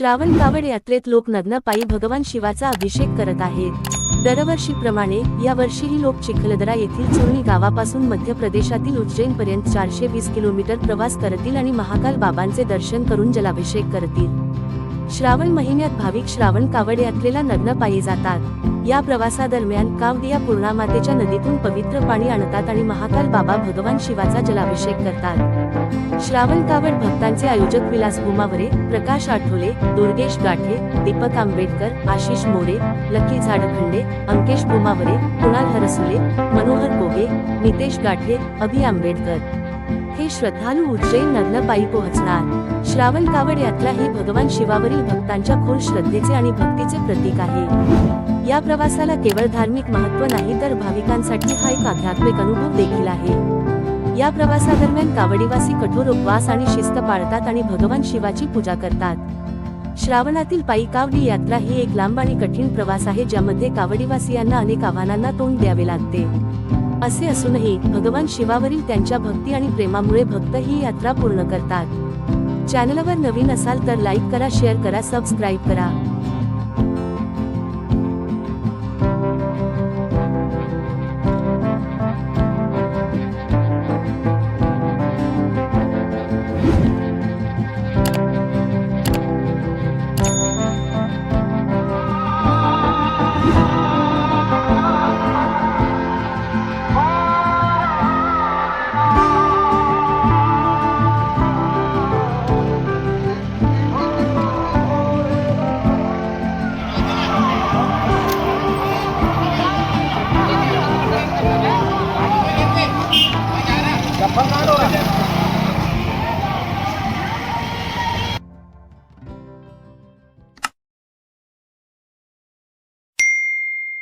श्रावण कावड यात्रेत लोक नग्न पायी भगवान शिवाचा अभिषेक करत आहेत. दरवर्षीप्रमाणे या वर्षीही लोक चिखलदरा येथील चुरणी गावापासून मध्य प्रदेशातील उज्जैन पर्यंत चारशे वीस किलोमीटर प्रवास करतील आणि महाकाल बाबांचे दर्शन करून जलाभिषेक करतील. श्रावण महिन्यात भाविक श्रावण कावड यात्रेला नग्न पायी जातात. या प्रवासादरम्यान कावडिया पूर्णामातेच्या नदीतून पवित्र पाणी आणतात आणि महाकाल बाबा भगवान शिवाचा जलाभिषेक करतात. श्रावण कावड भक्तांचे आयोजक विलास भुमावरे प्रकाश आठवले दुर्गेश गाठे दीपक आंबेडकर आशिष मोरे लकी झाडखंडे अंकेश भुमावरे कुणाल हरसुले मनोहर गोगे नितेश गाठे अभि आंबेडकर. हे श्रद्धालू उज्जैन नग्न पायी पोहोचणार. श्रावण कावड यात्रा ही भगवान शिवावरील भक्तांच्या खोल श्रद्धेचे आणि भक्तीचे प्रतीक आहे. या प्रवासाला केवळ धार्मिक महत्त्व नाही तर भाविकांसाठी हा एक आध्यात्मिक अनुभव देखील आहे. या प्रवासादरम्यान कावडीवासी कठोर उपवास आणि शिस्त पाळतात आणि भगवान शिवाची पूजा करतात. श्रावणातील पायी कावडी यात्रा ही एक लांब आणि कठीण प्रवास आहे ज्यामध्ये कावडीवासियांना अनेक आव्हानांना तोंड द्यावे लागते. असे असूनही भगवान शिवावरील त्यांच्या भक्ती आणि प्रेमामुळे भक्त ही यात्रा पूर्ण करतात. चॅनलवर नवीन असाल तर लाईक करा शेअर करा सबस्क्राईब करा. 刚刚。